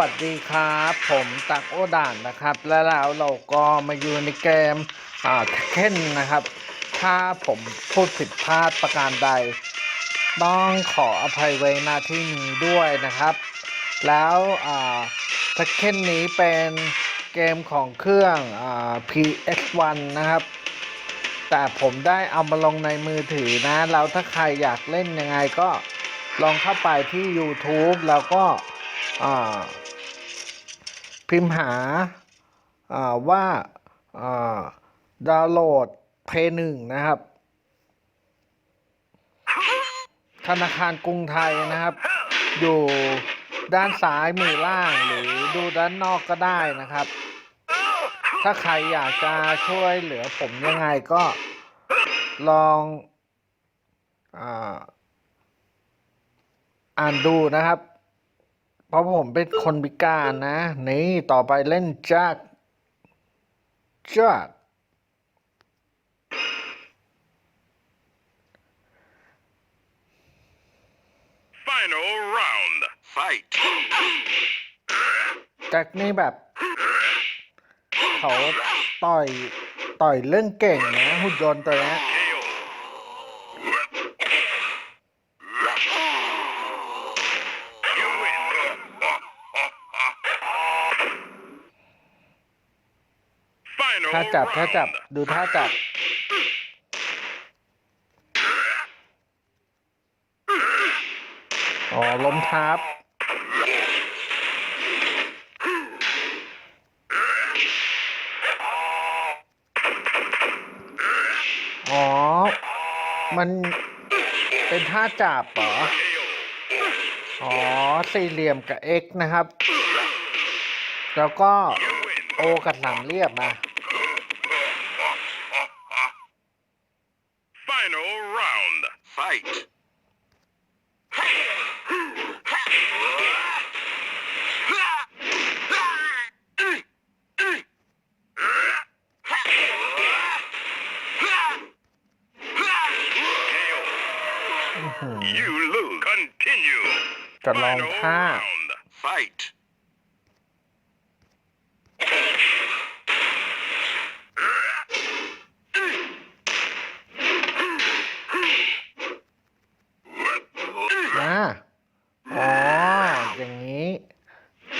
วัสดีครับ ผมตักโอด่านนะครับ และแล้วเราก็มาอยู่ในเกมอ่าเคนนะครับ ถ้าผมพูดผิดพลาดประการใด ต้องขออภัยไว้หน้าที่นี้ด้วยนะครับ แล้วอ่าเทคเคนนี้เป็นเกมของเครื่องอ่า PS1 นะครับ แต่ผมได้เอามาลงในมือถือนะ แล้วถ้าใครอยากเล่นยังไงก็ลองเข้าไปที่ YouTube แล้วก็ อ่า พิมพ์หาว่าดาวน์โหลดเพย์หนึ่งนะครับ ธนาคารกรุงไทยนะครับ อยู่ด้านซ้ายมือล่างหรือดูด้านนอกก็ได้นะครับ ถ้าใครอยากจะช่วยเหลือผมยังไงก็ลองอ่านดูนะครับ เพราะผมเป็นคนพิการนะ นี่ต่อไปเล่นจากจาก Final round. Fight. จากนี่แบบ เขาต่อย ต่อยเรื่องเก่งนะหุ่นยนต์ตัวเนี้ย KO. You win. ถ้า Final จับถ้าจับ round. ดูท่าจับ อ๋อล้มทับอ๋อ มันเป็นท่าจับเหรอ KO. อ๋อ สี่เหลี่ยมกับ X นะครับ แล้วก็ You win. O กับสามเหลี่ยมนะ Final round. Fight. KO. อื้อหือ You lose. Continue. จะลองท่า round. Fight. À. นะอ๋อ อย่างนี้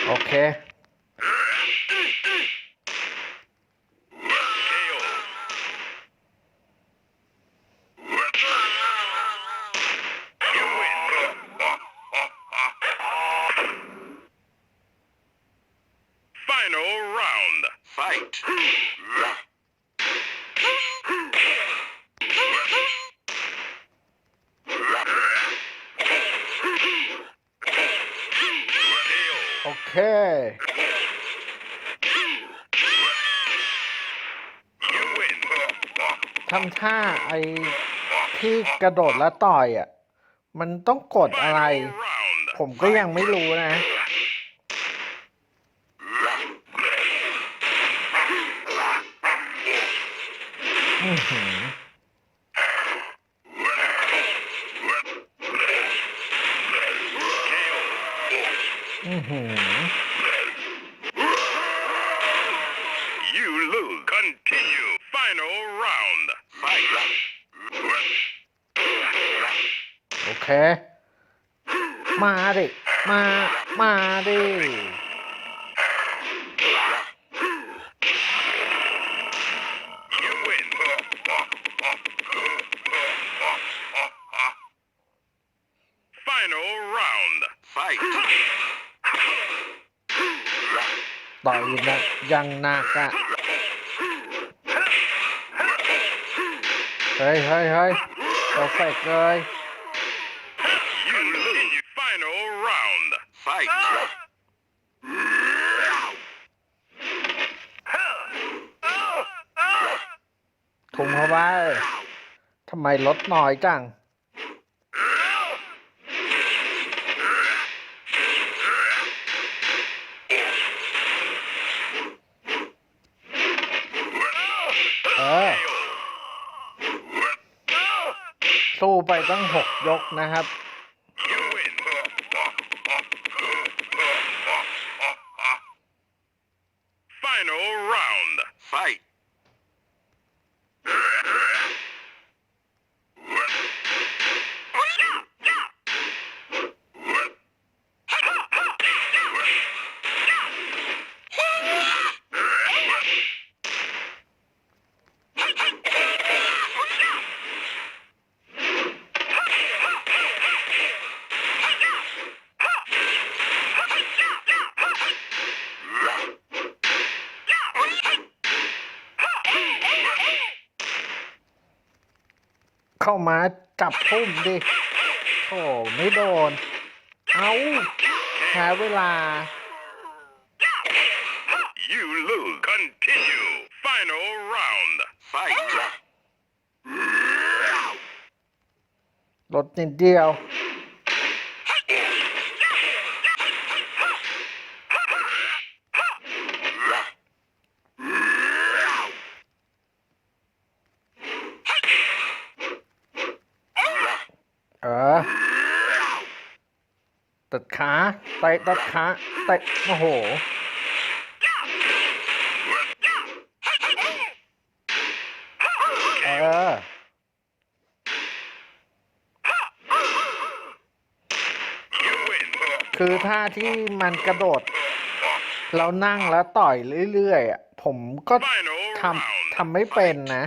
โอเค KO. You win. Final round. Fight. KO. โอเค You win. ทำท่าไอ้ที่กระโดดแล้วต่อยอะ มันต้องกดอะไร ผมก็ยังไม่รู้นะ อือหืออือหือ You lose. Continue. Final round. Fight. โอเค มาดิ มา มาดิ You win. Final round. Fight. ต่อยนะยังหนักอะเฮ้ยเฮ้ยเฮ้ยเพอร์เฟกเลย You lose. Final round. Fight. ถุงเข้าทำไมลดน้อยจัง เออ สู้ไปตั้งหกยกนะครับ เข้ามาจับทุ่มดิโถไม่โดน เอาแพ้เวลา You lose. Continue. Final round. Fight. ลดนิดเดียว เออตัด ขาเตะตัดขาเตะโอ้โหเออคือท่าที่มันกระโดด เรานั่งแล้วต่อยเรื่อยๆอะผมก็ทำทำไม่เป็นนะ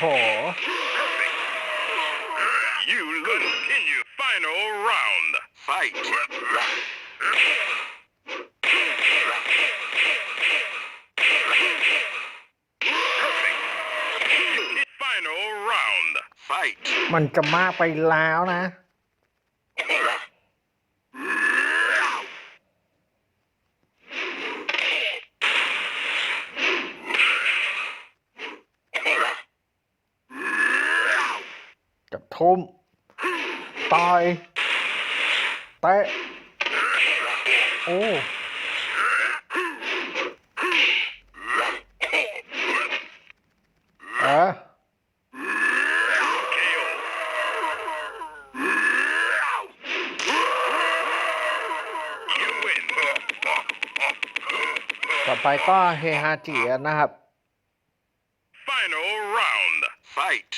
โอ้โห You lose. Continue. Final round. Fight. Final round. Fight. มันจะมากไปแล้วนะ ทุมต่อยเตะโอ้เออ KO. ยูวินต่อไปก็เฮฮาจินะครับ Final round. Fight.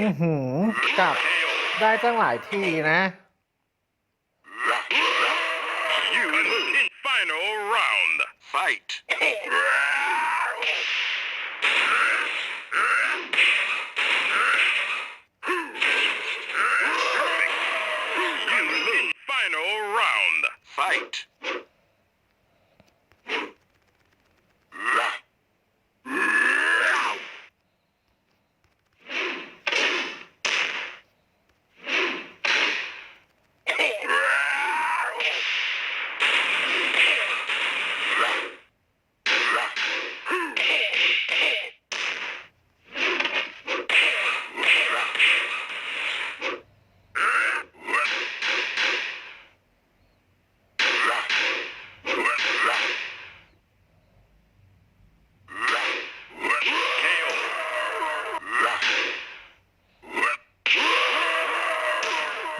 อือหือกลับได้ตั้งหลายทีนะ You lose. In final round. Fight.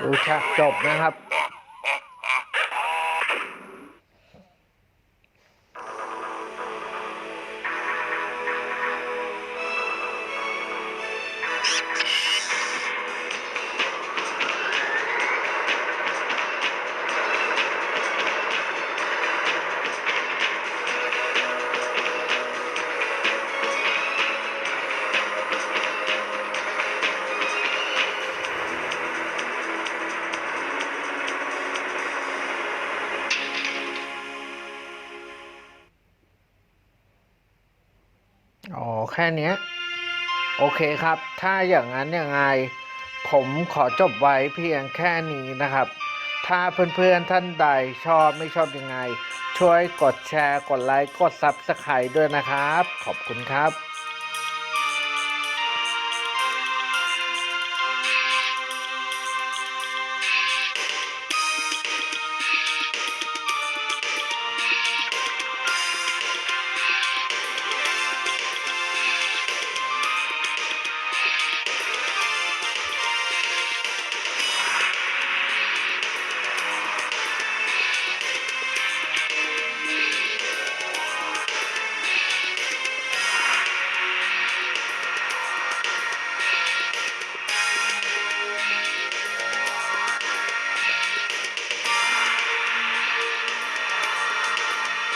ดูฉากจบนะครับ อ๋อ แค่นี้โอเคครับ ถ้าอย่างนั้นยังไง ผมขอจบไว้เพียงแค่นี้นะครับ ถ้าเพื่อนๆท่านใดชอบไม่ชอบยังไง ช่วยกดแชร์ กดไลค์ กดซับสไครต์ด้วยนะครับ ขอบคุณครับ